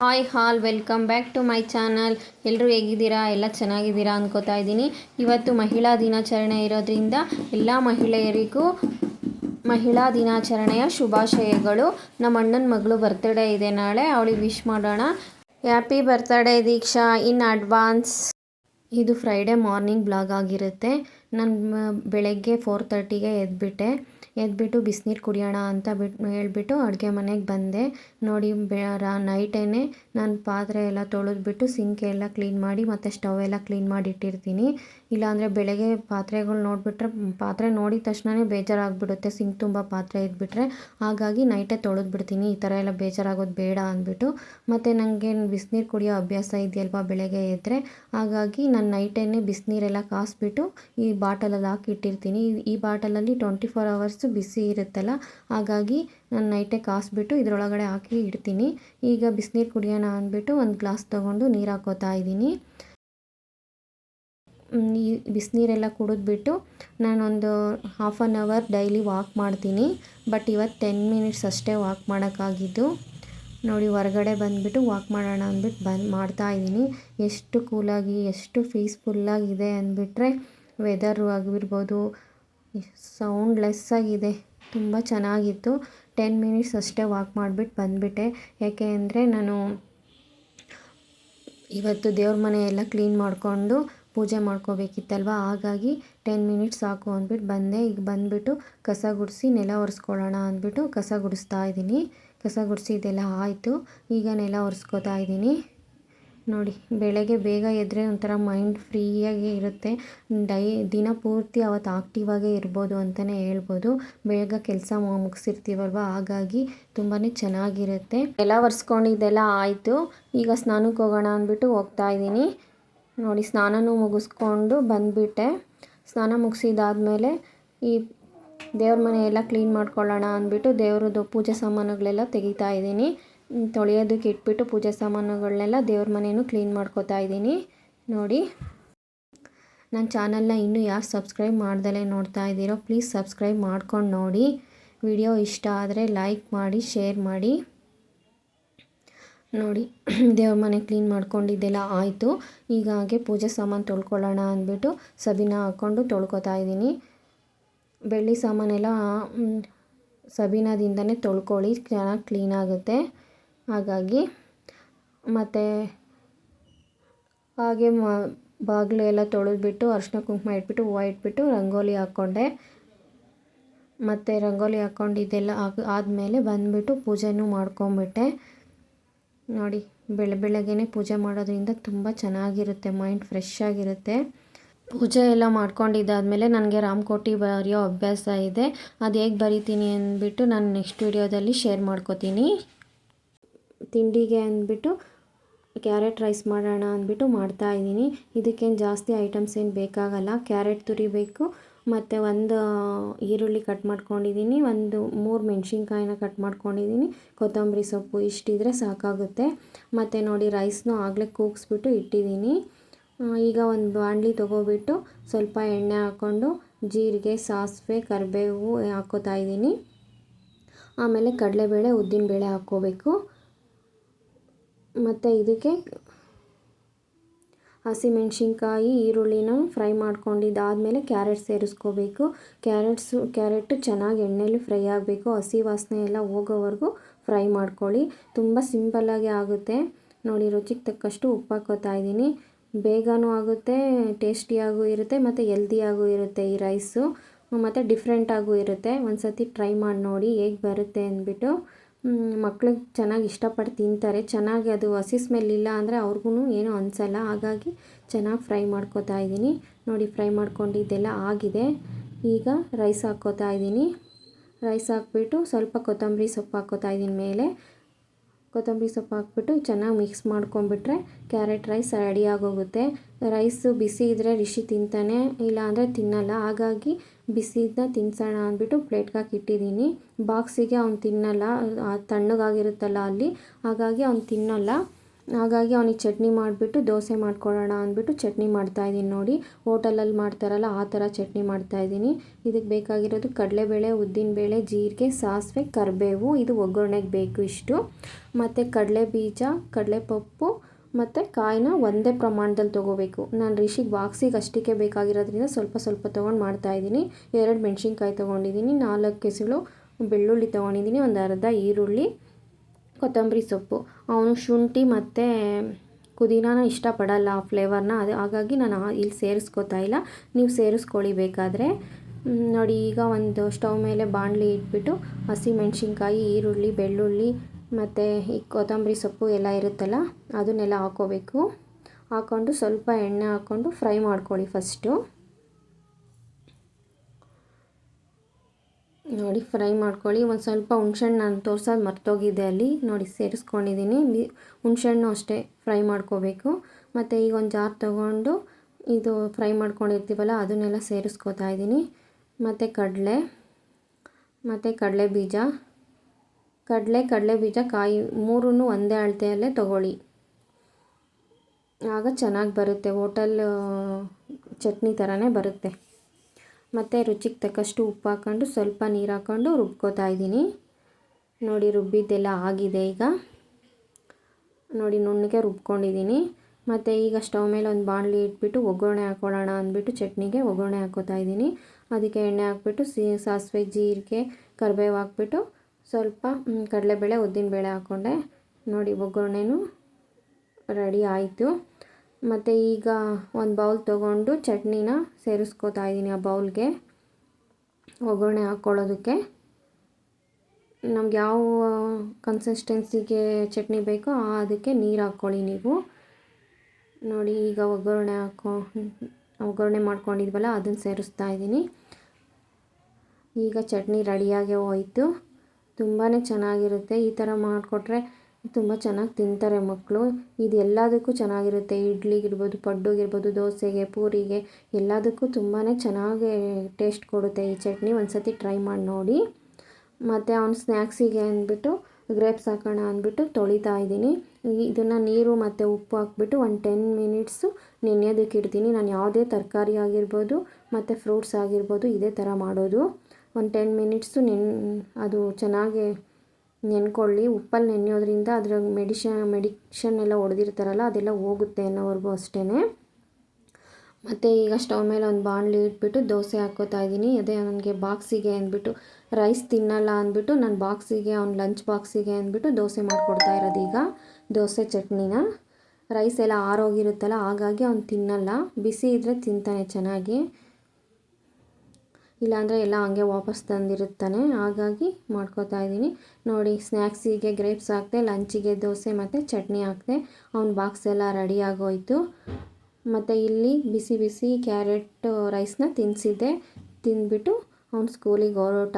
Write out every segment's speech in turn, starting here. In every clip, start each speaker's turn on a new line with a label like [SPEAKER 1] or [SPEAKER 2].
[SPEAKER 1] Hi all welcome back to my channel ಎಲ್ಲರೂ ಹೇಗಿದ್ದೀರಾ? ಎಲ್ಲ ಚೆನ್ನಾಗಿದ್ದೀರಾ ಅನ್ಕೋತಾ ಇದ್ದೀನಿ. ಇವತ್ತು ಮಹಿಳಾ ದಿನಾಚರಣೆ ಇರೋದ್ರಿಂದ ಎಲ್ಲ ಮಹಿಳೆಯರಿಗೂ ಮಹಿಳಾ ದಿನಾಚರಣೆಯ ಶುಭಾಶಯಗಳು. ನಮ್ಮ ಅಣ್ಣನ ಮಗಳು ಬರ್ತ್ಡೇ ಇದೆ ನಾಳೆ. ಅವಳಿಗೆ ವಿಶ್ ಮಾಡೋಣ. Happy birthday Deeksha in advance ಇದು ಫ್ರೈಡೇ ಮಾರ್ನಿಂಗ್ ಬ್ಲಾಗ್ ಆಗಿರುತ್ತೆ. ನಾನು ಬೆಳಗ್ಗೆ ಫೋರ್ ತರ್ಟಿಗೆ ಎದ್ಬಿಟ್ಟೆ. ಎದ್ಬಿಟ್ಟು ಬಿಸಿನೀರು ಕುಡಿಯೋಣ ಅಂತ ಬಿಟ್ಟು ಹೇಳ್ಬಿಟ್ಟು ಅಡುಗೆ ಮನೆಗೆ ಬಂದೆ. ನೋಡಿ ರಾ ನೈಟೇ ನಾನು ಪಾತ್ರೆ ಎಲ್ಲ ತೊಳೆದ್ಬಿಟ್ಟು ಸಿಂಕ್ ಎಲ್ಲ ಕ್ಲೀನ್ ಮಾಡಿ ಮತ್ತು ಸ್ಟವ್ ಎಲ್ಲ ಕ್ಲೀನ್ ಮಾಡಿ ಇಟ್ಟಿರ್ತೀನಿ. ಇಲ್ಲಾಂದರೆ ಬೆಳಗ್ಗೆ ಪಾತ್ರೆಗಳು ನೋಡಿಬಿಟ್ರೆ, ಪಾತ್ರೆ ನೋಡಿದ ತಕ್ಷಣವೇ ಬೇಜಾರಾಗ್ಬಿಡುತ್ತೆ. ಸಿಂಕ್ ತುಂಬ ಪಾತ್ರೆ ಇದ್ಬಿಟ್ರೆ. ಹಾಗಾಗಿ ನೈಟೇ ತೊಳೆದ್ಬಿಡ್ತೀನಿ. ಈ ಥರ ಎಲ್ಲ ಬೇಜಾರಾಗೋದು ಬೇಡ ಅಂದ್ಬಿಟ್ಟು. ಮತ್ತು ನನಗೆ ಬಿಸಿನೀರು ಕುಡಿಯೋ ಅಭ್ಯಾಸ ಇದೆಯಲ್ವಾ ಬೆಳಗ್ಗೆ ಎದ್ದರೆ ಹಾಗಾಗಿ ನಾನು ನೈಟೇ ಬಿಸಿನೀರೆಲ್ಲ ಕಾಸ್ಬಿಟ್ಟು ಈ ಬಾಟಲಲ್ಲಿ ಹಾಕಿ ಇಟ್ಟಿರ್ತೀನಿ ಈ ಬಾಟಲಲ್ಲಿ ಟ್ವೆಂಟಿ ಫೋರ್ ಅವರ್ಸು ಬಿಸಿ ಇರುತ್ತಲ್ಲ, ಹಾಗಾಗಿ ನಾನು ನೈಟೇ ಕಾಸ್ಬಿಟ್ಟು ಇದರೊಳಗಡೆ ಹಾಕಿ ಇಡ್ತೀನಿ. ಈಗ ಬಿಸಿನೀರು ಕುಡಿಯೋಣ ಅಂದ್ಬಿಟ್ಟು ಒಂದು ಗ್ಲಾಸ್ ತೊಗೊಂಡು ನೀರು ಹಾಕೋತಾ ಇದ್ದೀನಿ. ಈ ಬಿಸಿನೀರೆಲ್ಲ ಕುಡಿದ್ಬಿಟ್ಟು ನಾನೊಂದು half an hour daily walk ಮಾಡ್ತೀನಿ. ಬಟ್ ಇವತ್ತು ಟೆನ್ ಮಿನಿಟ್ಸ್ ಅಷ್ಟೇ ವಾಕ್ ಮಾಡೋಕ್ಕಾಗಿದ್ದು. ನೋಡಿ, ಹೊರಗಡೆ ಬಂದುಬಿಟ್ಟು ವಾಕ್ ಮಾಡೋಣ ಅಂದ್ಬಿಟ್ಟು ಬಂದು ಮಾಡ್ತಾ ಇದ್ದೀನಿ. ಎಷ್ಟು ಕೂಲಾಗಿ ಎಷ್ಟು ಪೀಸ್ಫುಲ್ಲಾಗಿದೆ ಅಂದ್ಬಿಟ್ರೆ ವೆದರು ಆಗಿರ್ಬೋದು ಸೌಂಡ್ಲೆಸ್ ಆಗಿದೆ, ತುಂಬ ಚೆನ್ನಾಗಿತ್ತು. ಟೆನ್ ಮಿನಿಟ್ಸ್ ಅಷ್ಟೇ ವಾಕ್ ಮಾಡಿಬಿಟ್ಟು ಬಂದುಬಿಟ್ಟೆ. ಯಾಕೆ ಅಂದರೆ ನಾನು ಇವತ್ತು ದೇವ್ರ ಮನೆ ಎಲ್ಲ ಕ್ಲೀನ್ ಮಾಡಿಕೊಂಡು ಪೂಜೆ ಮಾಡ್ಕೋಬೇಕಿತ್ತಲ್ವ? ಹಾಗಾಗಿ ಟೆನ್ ಮಿನಿಟ್ಸ್ ಸಾಕು ಅಂದ್ಬಿಟ್ಟು ಬಂದೆ. ಈಗ ಬಂದುಬಿಟ್ಟು ಕಸ ಗುಡಿಸಿ ನೆಲ ಒರೆಸ್ಕೊಳ್ಳೋಣ ಅಂದ್ಬಿಟ್ಟು ಕಸ ಗುಡಿಸ್ತಾ ಇದ್ದೀನಿ. ಕಸ ಗುಡಿಸಿ ಇದೆಲ್ಲ ಆಯಿತು. ಈಗ ನೆಲ ಒರೆಸ್ಕೋತಾ ಇದ್ದೀನಿ. ನೋಡಿ, ಬೆಳಗ್ಗೆ ಬೇಗ ಎದ್ದರೆ ಒಂಥರ ಮೈಂಡ್ ಫ್ರೀಯಾಗಿ ಇರುತ್ತೆ. ಡೈ, ದಿನ ಪೂರ್ತಿ ಅವತ್ತು ಆಕ್ಟಿವಾಗೇ ಇರ್ಬೋದು ಅಂತಲೇ ಹೇಳ್ಬೋದು. ಬೇಗ ಕೆಲಸ ಮುಗಿಸಿರ್ತೀವಲ್ವ? ಹಾಗಾಗಿ ತುಂಬಾ ಚೆನ್ನಾಗಿರುತ್ತೆ. ಎಲ್ಲ ಒರೆಸ್ಕೊಂಡಿದ್ದೆಲ್ಲ ಆಯಿತು. ಈಗ ಸ್ನಾನಕ್ಕೆ ಹೋಗೋಣ ಅಂದ್ಬಿಟ್ಟು ಹೋಗ್ತಾ ಇದ್ದೀನಿ. ನೋಡಿ, ಸ್ನಾನನೂ ಮುಗಿಸ್ಕೊಂಡು ಬಂದುಬಿಟ್ಟೆ. ಸ್ನಾನ ಮುಗಿಸಿದಾದ್ಮೇಲೆ ಈ ದೇವ್ರ ಮನೆ ಎಲ್ಲ ಕ್ಲೀನ್ ಮಾಡ್ಕೊಳ್ಳೋಣ ಅಂದ್ಬಿಟ್ಟು ದೇವ್ರದ್ದು ಪೂಜೆ ಸಾಮಾನುಗಳೆಲ್ಲ ತೆಗಿತಾ ಇದ್ದೀನಿ. ತೊಳೆಯೋದಕ್ಕೆ ಇಟ್ಬಿಟ್ಟು ಪೂಜೆ ಸಾಮಾನುಗಳನ್ನೆಲ್ಲ ದೇವ್ರ ಮನೇನು ಕ್ಲೀನ್ ಮಾಡ್ಕೋತಾ ಇದ್ದೀನಿ. ನೋಡಿ, ನನ್ನ ಚಾನಲ್ನ ಇನ್ನೂ ಯಾರು ಸಬ್ಸ್ಕ್ರೈಬ್ ಮಾಡ್ದಲೇ ನೋಡ್ತಾ ಇದ್ದೀರೋ, ಪ್ಲೀಸ್ ಸಬ್ಸ್ಕ್ರೈಬ್ ಮಾಡ್ಕೊಂಡು ನೋಡಿ. ವಿಡಿಯೋ ಇಷ್ಟ ಆದರೆ ಲೈಕ್ ಮಾಡಿ, ಶೇರ್ ಮಾಡಿ. ನೋಡಿ, ದೇವ್ರ ಮನೆ ಕ್ಲೀನ್ ಮಾಡ್ಕೊಂಡಿದ್ದೆಲ್ಲ ಆಯಿತು. ಈಗ ಹಾಗೆ ಪೂಜೆ ಸಾಮಾನು ತೊಳ್ಕೊಳ್ಳೋಣ ಅಂದ್ಬಿಟ್ಟು ಸಬೀನ ಹಾಕ್ಕೊಂಡು ತೊಳ್ಕೊತಾ ಇದ್ದೀನಿ. ಬೆಳ್ಳಿ ಸಾಮಾನೆಲ್ಲ ಸಬೀನದಿಂದನೇ ತೊಳ್ಕೊಳ್ಳಿ, ಚೆನ್ನಾಗಿ ಕ್ಲೀನ್ ಆಗುತ್ತೆ. ಹಾಗಾಗಿ ಮತ್ತು ಹಾಗೆ ಮ, ಬಾಗಿಲು ಎಲ್ಲ ತೊಳೆದ್ಬಿಟ್ಟು ಕುಂಕುಮ ಇಟ್ಬಿಟ್ಟು ಹೂವು ಇಟ್ಬಿಟ್ಟು ರಂಗೋಲಿ ಹಾಕ್ಕೊಂಡೆ. ಮತ್ತು ರಂಗೋಲಿ ಹಾಕ್ಕೊಂಡು ಇದೆಲ್ಲ ಆಗ, ಆದಮೇಲೆ ಬಂದುಬಿಟ್ಟು ಪೂಜೆನೂ ಮಾಡ್ಕೊಂಬಿಟ್ಟೆ. ನೋಡಿ, ಬೆಳೆ, ಬೆಳಗ್ಗೆನೇ ಪೂಜೆ ಮಾಡೋದ್ರಿಂದ ತುಂಬ ಚೆನ್ನಾಗಿರುತ್ತೆ, ಮೈಂಡ್ ಫ್ರೆಶ್ ಆಗಿರುತ್ತೆ. ಪೂಜೆ ಎಲ್ಲ ಮಾಡ್ಕೊಂಡಿದ್ದಾದಮೇಲೆ ನನಗೆ ರಾಮಕೋಟಿ ಬರೆಯೋ ಅಭ್ಯಾಸ ಇದೆ. ಅದು ಹೇಗೆ ಬರಿತೀನಿ ಅಂದ್ಬಿಟ್ಟು ನಾನು ನೆಕ್ಸ್ಟ್ ವೀಡಿಯೋದಲ್ಲಿ ಶೇರ್ ಮಾಡ್ಕೋತೀನಿ. ತಿಂಡಿಗೆ ಅಂದ್ಬಿಟ್ಟು ಕ್ಯಾರೆಟ್ ರೈಸ್ ಮಾಡೋಣ ಅಂದ್ಬಿಟ್ಟು ಮಾಡ್ತಾಯಿದ್ದೀನಿ ಇದಕ್ಕೇನು ಜಾಸ್ತಿ ಐಟಮ್ಸ್ ಏನು ಬೇಕಾಗಲ್ಲ. ಕ್ಯಾರೆಟ್ ತುರಿಬೇಕು. ಮತ್ತು ಒಂದು ಈರುಳ್ಳಿ ಕಟ್ ಮಾಡ್ಕೊಂಡಿದ್ದೀನಿ. ಒಂದು, ಮೂರು ಮೆಣಸಿನ್ಕಾಯಿನ ಕಟ್ ಮಾಡ್ಕೊಂಡಿದ್ದೀನಿ. ಕೊತ್ತಂಬರಿ ಸೊಪ್ಪು ಇಷ್ಟಿದ್ರೆ ಸಾಕಾಗುತ್ತೆ. ಮತ್ತು ನೋಡಿ, ರೈಸ್ನು ಆಗಲೇ ಕೂಗಿಸ್ಬಿಟ್ಟು ಇಟ್ಟಿದ್ದೀನಿ. ಈಗ ಒಂದು ಬಾಣಲಿ ತೊಗೊಬಿಟ್ಟು ಸ್ವಲ್ಪ ಎಣ್ಣೆ ಹಾಕ್ಕೊಂಡು ಜೀರಿಗೆ, ಸಾಸಿವೆ, ಕರಿಬೇವು ಹಾಕ್ಕೋತಾ ಇದ್ದೀನಿ. ಆಮೇಲೆ ಕಡಲೆಬೇಳೆ, ಉದ್ದಿನಬೇಳೆ ಹಾಕ್ಕೋಬೇಕು. ಮತ್ತು ಇದಕ್ಕೆ ಹಸಿಮೆಣ್ಸಿನ್ಕಾಯಿ ಈರುಳ್ಳಿನ ಫ್ರೈ ಮಾಡ್ಕೊಂಡಿದ್ದಾದಮೇಲೆ ಕ್ಯಾರೆಟ್ ಸೇರಿಸ್ಕೋಬೇಕು. ಕ್ಯಾರೆಟ್ಸು, ಕ್ಯಾರೆಟ್ ಚೆನ್ನಾಗಿ ಎಣ್ಣೆಲಿ ಫ್ರೈ ಆಗಬೇಕು. ಹಸಿ ವಾಸನೆ ಎಲ್ಲ ಹೋಗೋವರೆಗೂ ಫ್ರೈ ಮಾಡ್ಕೊಳ್ಳಿ. ತುಂಬ ಸಿಂಪಲ್ಲಾಗಿ ಆಗುತ್ತೆ. ನೋಡಿ, ರುಚಿಗೆ ತಕ್ಕಷ್ಟು ಉಪ್ಪು ಹಾಕೋತಾ ಇದ್ದೀನಿ. ಬೇಗನೂ ಆಗುತ್ತೆ, ಟೇಸ್ಟಿಯಾಗೂ ಇರುತ್ತೆ, ಮತ್ತು ಹೆಲ್ದಿಯಾಗೂ ಇರುತ್ತೆ ಈ ರೈಸು. ಮತ್ತು ಡಿಫ್ರೆಂಟಾಗೂ ಇರುತ್ತೆ. ಒಂದು ಸತಿ ಟ್ರೈ ಮಾಡಿ ನೋಡಿ ಹೇಗೆ ಬರುತ್ತೆ ಅಂದ್ಬಿಟ್ಟು. ಮಕ್ಳಿಗೆ ಚೆನ್ನಾಗಿ ಇಷ್ಟಪಟ್ಟು ತಿಂತಾರೆ. ಚೆನ್ನಾಗಿ ಅದು ಹಸಿ ಸ್ಮೆಲ್ ಇಲ್ಲ ಅಂದರೆ ಅವ್ರಿಗೂ ಏನೂ ಅನಿಸಲ್ಲ. ಹಾಗಾಗಿ ಚೆನ್ನಾಗಿ ಫ್ರೈ ಮಾಡ್ಕೋತಾ ಇದ್ದೀನಿ. ನೋಡಿ ಫ್ರೈ ಮಾಡ್ಕೊಂಡಿದ್ದೆಲ್ಲ ಆಗಿದೆ. ಈಗ ರೈಸ್ ಹಾಕ್ಕೋತಾ ಇದ್ದೀನಿ. ರೈಸ್ ಹಾಕ್ಬಿಟ್ಟು ಸ್ವಲ್ಪ ಕೊತ್ತಂಬರಿ ಸೊಪ್ಪು ಹಾಕ್ಕೋತಾ ಇದ್ದೀನಿ ಮೇಲೆ. ಕೊತ್ತಂಬರಿ ಸೊಪ್ಪು ಹಾಕ್ಬಿಟ್ಟು ಚೆನ್ನಾಗಿ ಮಿಕ್ಸ್ ಮಾಡ್ಕೊಂಬಿಟ್ರೆ ಕ್ಯಾರೆಟ್ ರೈಸ್ ರೆಡಿ ಆಗೋಗುತ್ತೆ. ರೈಸು ಬಿಸಿ ಇದ್ದರೆ ರಿಷಿ ತಿಂತಾನೆ, ಇಲ್ಲ ಅಂದರೆ ತಿನ್ನಲ್ಲ. ಹಾಗಾಗಿ ಬಿಸಿದನ್ನ ತಿನ್ಸೋಣ ಅಂದ್ಬಿಟ್ಟು ಪ್ಲೇಟ್ಗೆ ಹಾಕಿ ಇಟ್ಟಿದ್ದೀನಿ. ಬಾಕ್ಸಿಗೆ ಅವ್ನು ತಿನ್ನಲ್ಲ ತಣ್ಣಗಾಗಿರುತ್ತಲ್ಲ ಅಲ್ಲಿ. ಹಾಗಾಗಿ ಅವ್ನು ತಿನ್ನಲ್ಲ. ಹಾಗಾಗಿ ಅವನಿಗೆ ಚಟ್ನಿ ಮಾಡಿಬಿಟ್ಟು ದೋಸೆ ಮಾಡ್ಕೊಳ್ಳೋಣ ಅಂದ್ಬಿಟ್ಟು ಚಟ್ನಿ ಮಾಡ್ತಾಯಿದ್ದೀನಿ ನೋಡಿ. ಹೋಟೆಲಲ್ಲಿ ಮಾಡ್ತಾರಲ್ಲ, ಆ ಥರ ಚಟ್ನಿ ಮಾಡ್ತಾಯಿದ್ದೀನಿ ಇದಕ್ಕೆ ಬೇಕಾಗಿರೋದು ಕಡಲೆಬೇಳೆ ಉದ್ದಿನಬೇಳೆ ಜೀರಿಗೆ, ಸಾಸಿವೆ, ಕರಿಬೇವು. ಇದು ಒಗ್ಗರಣೆಗೆ ಬೇಕು ಇಷ್ಟು. ಮತ್ತು ಕಡಲೆ ಬೀಜ ಕಡಲೆಪಪ್ಪು ಮತ್ತು ಕಾಯಿನ ಒಂದೇ ಪ್ರಮಾಣದಲ್ಲಿ ತೊಗೋಬೇಕು. ನಾನು ರಿಷಿಗೆ ಬಾಕ್ಸಿಗೆ ಅಷ್ಟಕ್ಕೆ ಬೇಕಾಗಿರೋದ್ರಿಂದ ಸ್ವಲ್ಪ ಸ್ವಲ್ಪ ತೊಗೊಂಡು ಮಾಡ್ತಾಯಿದ್ದೀನಿ ಎರಡು ಮೆಣಸಿನ್ಕಾಯಿ ತೊಗೊಂಡಿದ್ದೀನಿ, ನಾಲ್ಕು ಕೆಸಳು ಬೆಳ್ಳುಳ್ಳಿ ತೊಗೊಂಡಿದ್ದೀನಿ, ಒಂದು ಅರ್ಧ ಈರುಳ್ಳಿ, ಕೊತ್ತಂಬರಿ ಸೊಪ್ಪು. ಅವನು ಶುಂಠಿ ಮತ್ತು ಪುದೀನಾನ ಇಷ್ಟಪಡಲ್ಲ ಆ ಫ್ಲೇವರ್ನ, ಅದು ಹಾಗಾಗಿ ನಾನು ಇಲ್ಲಿ ಸೇರಿಸ್ಕೋತಾ ಇಲ್ಲ. ನೀವು ಸೇರಿಸ್ಕೊಳ್ಳಿ ಬೇಕಾದರೆ. ನೋಡಿ ಈಗ ಒಂದು ಸ್ಟವ್ ಮೇಲೆ ಬಾಣಲಿ ಇಟ್ಬಿಟ್ಟು ಹಸಿಮೆಣ್ಸಿನ್ಕಾಯಿ ಈರುಳ್ಳಿ, ಬೆಳ್ಳುಳ್ಳಿ ಮತ್ತು ಈ ಕೊತ್ತಂಬರಿ ಸೊಪ್ಪು ಎಲ್ಲ ಇರುತ್ತಲ್ಲ, ಅದನ್ನೆಲ್ಲ ಹಾಕ್ಕೋಬೇಕು ಹಾಕ್ಕೊಂಡು ಸ್ವಲ್ಪ ಎಣ್ಣೆ ಹಾಕ್ಕೊಂಡು ಫ್ರೈ ಮಾಡ್ಕೊಳ್ಳಿ ಫಸ್ಟು. ನೋಡಿ, ಫ್ರೈ ಮಾಡ್ಕೊಳ್ಳಿ. ಒಂದು ಸ್ವಲ್ಪ ಹುಣ್ಸೆಹಣ್ಣು ನಾನು ತೋರ್ಸೋದು ಮರ್ತೋಗಿದ್ದೆ ಅಲ್ಲಿ. ನೋಡಿ, ಸೇರಿಸ್ಕೊಂಡಿದ್ದೀನಿ. ಹುಣ್ಸೆಹಣ್ಣು ಅಷ್ಟೇ ಫ್ರೈ ಮಾಡ್ಕೋಬೇಕು. ಮತ್ತು ಈಗ ಒಂದು ಜಾರ್ ತೊಗೊಂಡು ಇದು ಫ್ರೈ ಮಾಡ್ಕೊಂಡಿರ್ತೀವಲ್ಲ, ಅದನ್ನೆಲ್ಲ ಸೇರಿಸ್ಕೋತಾ ಇದ್ದೀನಿ. ಮತ್ತು ಕಡಲೆ ಮತ್ತು ಕಡಲೆ ಬೀಜ. ಕಡಲೆ ಕಡಲೆ ಬೀಜ ಕಾಯಿ ಮೂರೂ ಒಂದೇ ಅಳತೆಯಲ್ಲೇ ತಗೊಳ್ಳಿ. ಆಗ ಚೆನ್ನಾಗಿ ಬರುತ್ತೆ, ಹೋಟೆಲ್ ಚಟ್ನಿ ಥರನೇ ಬರುತ್ತೆ. ಮತ್ತು ರುಚಿಗೆ ತಕ್ಕಷ್ಟು ಉಪ್ಪು ಹಾಕ್ಕೊಂಡು ಸ್ವಲ್ಪ ನೀರು ಹಾಕ್ಕೊಂಡು ರುಬ್ಕೋತಾ ಇದ್ದೀನಿ. ನೋಡಿ, ರುಬ್ಬಿದ್ದೆಲ್ಲ ಆಗಿದೆ ಈಗ. ನೋಡಿ, ನುಣ್ಣಗೆ ರುಬ್ಕೊಂಡಿದ್ದೀನಿ. ಮತ್ತು ಈಗ ಸ್ಟವ್ ಮೇಲೆ ಒಂದು ಬಾಣಲಿ ಇಟ್ಬಿಟ್ಟು ಒಗ್ಗರಣೆ ಹಾಕ್ಕೊಳ್ಳೋಣ ಅಂದ್ಬಿಟ್ಟು ಚಟ್ನಿಗೆ ಒಗ್ಗರಣೆ ಹಾಕ್ಕೋತಾ ಇದ್ದೀನಿ. ಅದಕ್ಕೆ ಎಣ್ಣೆ ಹಾಕ್ಬಿಟ್ಟು ಸಾಸಿವೆ, ಜೀರಿಗೆ, ಕರಿಬೇವು ಹಾಕ್ಬಿಟ್ಟು ಸ್ವಲ್ಪ ಕಡಲೆಬೇಳೆ, ಉದ್ದಿನಬೇಳೆ ಹಾಕ್ಕೊಂಡೆ ನೋಡಿ, ಒಗ್ಗರಣೆನೂ ರೆಡಿ ಆಯಿತು. ಮತ್ತು ಈಗ ಒಂದು ಬೌಲ್ ತೊಗೊಂಡು ಚಟ್ನಿನ ಸೇರಿಸ್ಕೋತಾ ಇದ್ದೀನಿ ಆ ಬೌಲ್ಗೆ. ಒಗ್ಗರಣೆ ಹಾಕ್ಕೊಳ್ಳೋದಕ್ಕೆ ನಮ್ಗೆ ಯಾವ ಕನ್ಸಿಸ್ಟೆನ್ಸಿಗೆ ಚಟ್ನಿ ಬೇಕೋ ಅದಕ್ಕೆ ನೀರು ಹಾಕ್ಕೊಳ್ಳಿ ನೀವು. ನೋಡಿ, ಈಗ ಒಗ್ಗರಣೆ ಹಾಕೋ, ಒಗ್ಗರಣೆ ಮಾಡ್ಕೊಂಡಿದ್ವಲ್ಲ, ಅದನ್ನು ಸೇರಿಸ್ತಾ ಇದ್ದೀನಿ. ಈಗ ಚಟ್ನಿ ರೆಡಿಯಾಗಿ ಹೋಯಿತು. ತುಂಬಾ ಚೆನ್ನಾಗಿರುತ್ತೆ. ಈ ಥರ ಮಾಡಿಕೊಟ್ರೆ ತುಂಬ ಚೆನ್ನಾಗಿ ತಿಂತಾರೆ ಮಕ್ಕಳು ಇದು ಎಲ್ಲದಕ್ಕೂ ಚೆನ್ನಾಗಿರುತ್ತೆ. ಇಡ್ಲಿಗಿರ್ಬೋದು, ಪಡ್ಡುಗಿರ್ಬೋದು, ದೋಸೆಗೆ, ಪೂರಿಗೆ, ಎಲ್ಲದಕ್ಕೂ ತುಂಬಾ ಚೆನ್ನಾಗಿ ಟೇಸ್ಟ್ ಕೊಡುತ್ತೆ. ಈ ಚಟ್ನಿ ಒಂದು ಸತಿ ಟ್ರೈ ಮಾಡಿ ನೋಡಿ. ಮತ್ತು ಅವ್ನು ಸ್ನ್ಯಾಕ್ಸಿಗೆ ಅಂದ್ಬಿಟ್ಟು ಗ್ರೇಪ್ಸ್ ಹಾಕೋಣ ಅಂದ್ಬಿಟ್ಟು ತೊಳಿತಾ ಇದ್ದೀನಿ. ಇದನ್ನು ನೀರು ಮತ್ತು ಉಪ್ಪು ಹಾಕ್ಬಿಟ್ಟು ಒಂದು ಟೆನ್ ಮಿನಿಟ್ಸು ನೆನೆಯೋದಕ್ಕೆ ಇಡ್ತೀನಿ. ನಾನು ಯಾವುದೇ ತರಕಾರಿ ಆಗಿರ್ಬೋದು, ಮತ್ತು ಫ್ರೂಟ್ಸ್ ಆಗಿರ್ಬೋದು, ಇದೇ ಥರ ಮಾಡೋದು. ಒಂದು ಟೆನ್ ಮಿನಿಟ್ಸು ನೆನ್ ಅದು ಚೆನ್ನಾಗಿ ನೆನ್ಕೊಳ್ಳಿ. ಉಪ್ಪಲ್ಲಿ ನೆನೆಯೋದ್ರಿಂದ ಅದರ ಮೆಡಿಷನ್ ಮೆಡಿಷನ್ ಎಲ್ಲ ಹೊಡೆದಿರ್ತಾರಲ್ಲ, ಅದೆಲ್ಲ ಹೋಗುತ್ತೆ ಅನ್ನೋವರೆಗೂ ಅಷ್ಟೇ ಮತ್ತು ಈಗ ಸ್ಟವ್ ಮೇಲೆ ಒಂದು ಬಾಣಲಿ ಇಟ್ಬಿಟ್ಟು ದೋಸೆ ಹಾಕೋತಾ ಇದ್ದೀನಿ. ಅದೇ ನನಗೆ ಬಾಕ್ಸಿಗೆ ಅಂದ್ಬಿಟ್ಟು ರೈಸ್ ತಿನ್ನಲ್ಲ ಅಂದ್ಬಿಟ್ಟು ನಾನು ಬಾಕ್ಸಿಗೆ, ಅವ್ನ ಲಂಚ್ ಬಾಕ್ಸಿಗೆ ಅಂದ್ಬಿಟ್ಟು ದೋಸೆ ಮಾಡಿಕೊಡ್ತಾ ಇರೋದು ಈಗ ದೋಸೆ ಚಟ್ನಿನ. ರೈಸ್ ಎಲ್ಲ ಆರೋಗಿರುತ್ತಲ್ಲ, ಹಾಗಾಗಿ ಅವ್ನು ತಿನ್ನಲ್ಲ. ಬಿಸಿ ಇದ್ದರೆ ತಿಂತಾನೆ ಚೆನ್ನಾಗಿ. ಇಲ್ಲಾಂದರೆ ಎಲ್ಲ ಹಂಗೆ ವಾಪಸ್ ತಂದಿರುತ್ತಾನೆ. ಹಾಗಾಗಿ ಮಾಡ್ಕೋತಾ ಇದ್ದೀನಿ. ನೋಡಿ ಸ್ನ್ಯಾಕ್ಸಿಗೆ ಗ್ರೇಪ್ಸ್ ಹಾಕಿದೆ ಲಂಚಿಗೆ ದೋಸೆ ಮತ್ತು ಚಟ್ನಿ ಹಾಕಿದೆ. ಅವ್ನ ಬಾಕ್ಸ್ ಎಲ್ಲ ರೆಡಿ ಆಗೋಯಿತು. ಮತ್ತು ಇಲ್ಲಿ ಬಿಸಿ ಬಿಸಿ ಕ್ಯಾರೆಟ್ ರೈಸ್ನ ತಿನ್ನಿಸಿದ್ದೆ ತಿಂದ್ಬಿಟ್ಟು ಅವ್ನು ಸ್ಕೂಲಿಗೆ ಹೊರಟ.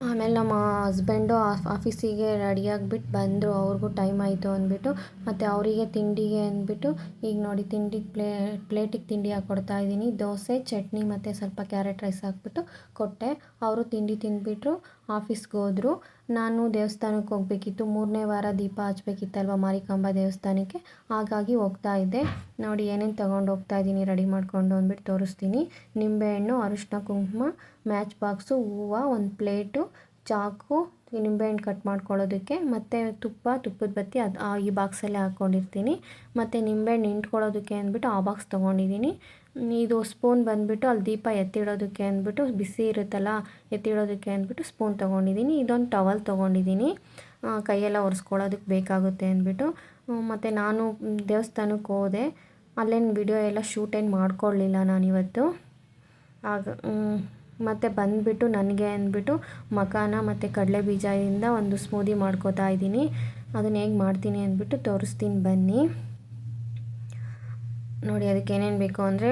[SPEAKER 1] ಆಮೇಲೆ ನಮ್ಮ ಹಸ್ಬೆಂಡು ಆಫೀಸಿಗೆ ರೆಡಿಯಾಗಿಬಿಟ್ಟು ಬಂದರು. ಅವ್ರಿಗೂ ಟೈಮ್ ಆಯಿತು ಅಂದ್ಬಿಟ್ಟು. ಮತ್ತು ಅವರಿಗೆ ತಿಂಡಿಗೆ ಅಂದ್ಬಿಟ್ಟು, ಈಗ ನೋಡಿ ತಿಂಡಿ ಪ್ಲೇ, ಪ್ಲೇಟಿಗೆ ತಿಂಡಿ ಹಾಕ್ಕೊಡ್ತಾ ಇದ್ದೀನಿ. ದೋಸೆ, ಚಟ್ನಿ ಮತ್ತು ಸ್ವಲ್ಪ ಕ್ಯಾರೆಟ್ ರೈಸ್ ಹಾಕ್ಬಿಟ್ಟು ಕೊಟ್ಟೆ. ಅವರು ತಿಂಡಿ ತಿಂದುಬಿಟ್ರು, ಆಫೀಸ್ಗೆ ಹೋದರು. ನಾನು ದೇವಸ್ಥಾನಕ್ಕೆ ಹೋಗಬೇಕಿತ್ತು. ಮೂರನೇ ವಾರ ದೀಪ ಹಚ್ಬೇಕಿತ್ತಲ್ವ ಮಾರಿಕಾಂಬ ದೇವಸ್ಥಾನಕ್ಕೆ? ಹಾಗಾಗಿ ಹೋಗ್ತಾ ಇದ್ದೆ. ನೋಡಿ, ಏನೇನು ತೊಗೊಂಡು ಹೋಗ್ತಾ ಇದ್ದೀನಿ ರೆಡಿ ಮಾಡಿಕೊಂಡು ಅಂದ್ಬಿಟ್ಟು ತೋರಿಸ್ತೀನಿ. ನಿಂಬೆಹಣ್ಣು ಅರಿಶಿನ ಕುಂಕುಮ, ಮ್ಯಾಚ್ ಬಾಕ್ಸು, ಹೂವು, ಒಂದು ಪ್ಲೇಟು, ಚಾಕು, ನಿಂಬೆಹಣ್ಣು ಕಟ್ ಮಾಡ್ಕೊಳ್ಳೋದಕ್ಕೆ, ಮತ್ತು ತುಪ್ಪ, ತುಪ್ಪದ ಬತ್ತಿ ಅದು ಈ ಬಾಕ್ಸಲ್ಲೇ ಹಾಕ್ಕೊಂಡಿರ್ತೀನಿ ಮತ್ತು ನಿಂಬೆಹಣ್ಣು ನಿಂಟ್ಕೊಳ್ಳೋದಕ್ಕೆ ಅಂದ್ಬಿಟ್ಟು ಆ ಬಾಕ್ಸ್ ತೊಗೊಂಡಿದ್ದೀನಿ. ಇದು ಸ್ಪೂನ್ ಬಂದುಬಿಟ್ಟು ಅಲ್ಲಿ ದೀಪ ಎತ್ತಿಡೋದಕ್ಕೆ ಅಂದ್ಬಿಟ್ಟು ಬಿಸಿ ಇರುತ್ತಲ್ಲ, ಎತ್ತಿಡೋದಕ್ಕೆ ಅಂದ್ಬಿಟ್ಟು ಸ್ಪೂನ್ ತೊಗೊಂಡಿದ್ದೀನಿ. ಇದೊಂದು ಟವಲ್ ತೊಗೊಂಡಿದ್ದೀನಿ. ಕೈಯೆಲ್ಲ ಒರೆಸ್ಕೊಳ್ಳೋದಕ್ಕೆ ಬೇಕಾಗುತ್ತೆ ಅಂದ್ಬಿಟ್ಟು. ಮತ್ತು ನಾನು ದೇವಸ್ಥಾನಕ್ಕೆ ಹೋದೆ. ಅಲ್ಲೇನು ವಿಡಿಯೋ ಎಲ್ಲ ಶೂಟ್ ಏನು ಮಾಡ್ಕೊಳ್ಳಿಲ್ಲ ನಾನಿವತ್ತು. ಆಗ ಮತ್ತು ಬಂದುಬಿಟ್ಟು ನನಗೆ ಅಂದ್ಬಿಟ್ಟು ಮಖಾನ ಮತ್ತು ಕಡಲೆ ಬೀಜದಿಂದ ಒಂದು ಸ್ಮೂದಿ ಮಾಡ್ಕೋತಾ ಇದ್ದೀನಿ. ಅದನ್ನು ಹೇಗೆ ಮಾಡ್ತೀನಿ ಅಂದ್ಬಿಟ್ಟು ತೋರಿಸ್ತೀನಿ ಬನ್ನಿ. ನೋಡಿ, ಅದಕ್ಕೆ ಏನೇನು ಬೇಕು ಅಂದರೆ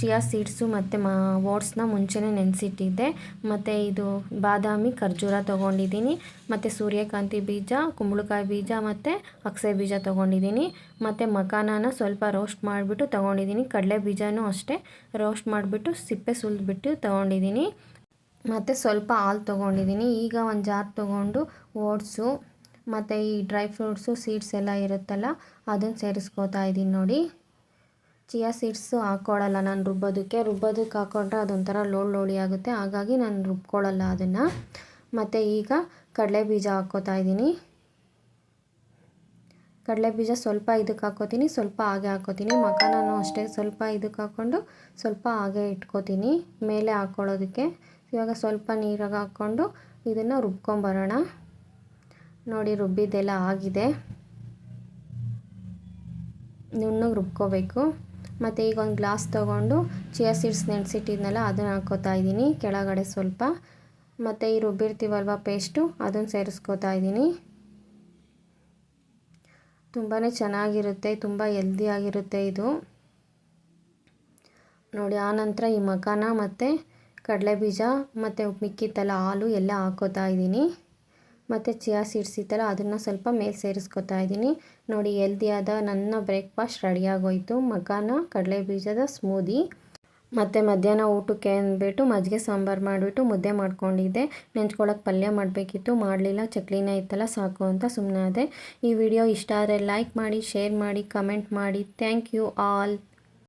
[SPEAKER 1] ಚಿಯಾ ಸೀಡ್ಸು ಮತ್ತು ಮಾ, ಓಟ್ಸ್ನ ಮುಂಚೆನೇ ನೆನೆಸಿಟ್ಟಿದ್ದೆ. ಮತ್ತು ಇದು ಬಾದಾಮಿ ಖರ್ಜೂರ ತೊಗೊಂಡಿದ್ದೀನಿ. ಮತ್ತು ಸೂರ್ಯಕಾಂತಿ ಬೀಜ, ಕುಂಬಳಕಾಯಿ ಬೀಜ ಮತ್ತು ಅಕ್ಸೆ ಬೀಜ ತೊಗೊಂಡಿದ್ದೀನಿ. ಮತ್ತು ಮಖಾನನ ಸ್ವಲ್ಪ ರೋಸ್ಟ್ ಮಾಡಿಬಿಟ್ಟು ತೊಗೊಂಡಿದ್ದೀನಿ. ಕಡಲೆ ಬೀಜನೂ ಅಷ್ಟೇ ರೋಸ್ಟ್ ಮಾಡಿಬಿಟ್ಟು ಸಿಪ್ಪೆ ಸುಲಿದ್ಬಿಟ್ಟು ತೊಗೊಂಡಿದ್ದೀನಿ. ಮತ್ತು ಸ್ವಲ್ಪ ಹಾಲು ತೊಗೊಂಡಿದ್ದೀನಿ. ಈಗ ಒಂದು ಜಾರ್ ತೊಗೊಂಡು ಓಟ್ಸು. ಮತ್ತು ಈ ಡ್ರೈ ಫ್ರೂಟ್ಸು ಸೀಡ್ಸ್ ಎಲ್ಲ ಇರುತ್ತಲ್ಲ ಅದನ್ನು ಸೇರಿಸ್ಕೋತಾ ಇದ್ದೀನಿ ನೋಡಿ. ಚಿಯಾ ಸೀಡ್ಸು ಹಾಕ್ಕೊಳ್ಳಲ್ಲ ನಾನು ರುಬ್ಬೋದಕ್ಕೆ. ರುಬ್ಬೋದಕ್ಕೆ ಹಾಕ್ಕೊಂಡ್ರೆ ಅದೊಂಥರ ಲೋಳ್ ಲೋಳಿ ಆಗುತ್ತೆ. ಹಾಗಾಗಿ ನಾನು ರುಬ್ಕೊಳ್ಳಲ್ಲ ಅದನ್ನು. ಮತ್ತು ಈಗ ಕಡಲೆ ಬೀಜ ಹಾಕ್ಕೋತಾ ಇದ್ದೀನಿ ಕಡಲೆ ಬೀಜ ಸ್ವಲ್ಪ ಇದಕ್ಕೆ ಹಾಕ್ಕೋತೀನಿ ಸ್ವಲ್ಪ ಹಾಗೆ ಹಾಕ್ಕೋತೀನಿ ಮಖಾನೂ ಅಷ್ಟೇ, ಸ್ವಲ್ಪ ಇದಕ್ಕೆ ಹಾಕ್ಕೊಂಡು ಸ್ವಲ್ಪ ಹಾಗೆ ಇಟ್ಕೋತೀನಿ. ಮೇಲೆ ಹಾಕ್ಕೊಳ್ಳೋದಕ್ಕೆ ಇವಾಗ ಸ್ವಲ್ಪ ನೀರಾಗ ಹಾಕ್ಕೊಂಡು ಇದನ್ನು ರುಬ್ಕೊಂಬರೋಣ. ನೋಡಿ ರುಬ್ಬಿದ್ದೆಲ್ಲ ಆಗಿದೆ. ನುಣ್ಣಗೆ ರುಬ್ಕೋಬೇಕು. ಮತ್ತು ಈಗ ಒಂದು ಗ್ಲಾಸ್ ತೊಗೊಂಡು ಚಿಯಾ ಸೀಡ್ಸ್ ನೆನೆಸಿಟ್ಟಿದ್ನಲ್ಲ, ಅದನ್ನು ಹಾಕ್ಕೋತಾ ಇದ್ದೀನಿ ಕೆಳಗಡೆ ಸ್ವಲ್ಪ. ಮತ್ತು ಈ ರುಬ್ಬಿರ್ತೀವಲ್ವ ಪೇಸ್ಟು, ಅದನ್ನು ಸೇರಿಸ್ಕೋತಾ ಇದ್ದೀನಿ. ತುಂಬಾ ಚೆನ್ನಾಗಿರುತ್ತೆ, ತುಂಬ ಹೆಲ್ದಿಯಾಗಿರುತ್ತೆ ಇದು. ನೋಡಿ ಆನಂತರ ಈ ಮಖಾನ ಮತ್ತು ಕಡಲೆ ಬೀಜ ಮತ್ತು ಮಿಕ್ಕಿತ್ತಲ್ಲ ಹಾಲು ಎಲ್ಲ ಹಾಕೋತಾ ಇದ್ದೀನಿ. ಮತ್ತು ಚಿಯಾ ಸೀಡ್ಸ್ ಇತ್ತಲ್ಲ ಅದನ್ನು ಸ್ವಲ್ಪ ಮೇಲೆ ಸೇರಿಸ್ಕೊತಾ ಇದ್ದೀನಿ. ನೋಡಿ ಹೆಲ್ದಿಯಾದ ನನ್ನ ಬ್ರೇಕ್ಫಾಸ್ಟ್ ರೆಡಿಯಾಗೋಯಿತು ಮಖಾನ ಕಡಲೆ ಬೀಜದ ಸ್ಮೂದಿ ಮತ್ತು ಮಧ್ಯಾಹ್ನ ಊಟಕ್ಕೆ ಅಂದ್ಬಿಟ್ಟು ಮಜ್ಜಿಗೆ ಸಾಂಬಾರು ಮಾಡಿಬಿಟ್ಟು ಮುದ್ದೆ ಮಾಡ್ಕೊಂಡಿದ್ದೆ. ನೆಂಚ್ಕೊಳ್ಳೋಕೆ ಪಲ್ಯ ಮಾಡಬೇಕಿತ್ತು. ಮಾಡಲಿಲ್ಲ, ಚಕ್ಲಿನ ಇತ್ತಲ್ಲ, ಸಾಕು ಅಂತ ಸುಮ್ಮನೆ ಅದೇ ಈ ವಿಡಿಯೋ ಇಷ್ಟ ಆದರೆ ಲೈಕ್ ಮಾಡಿ ಶೇರ್ ಮಾಡಿ ಕಮೆಂಟ್ ಮಾಡಿ. Thank you all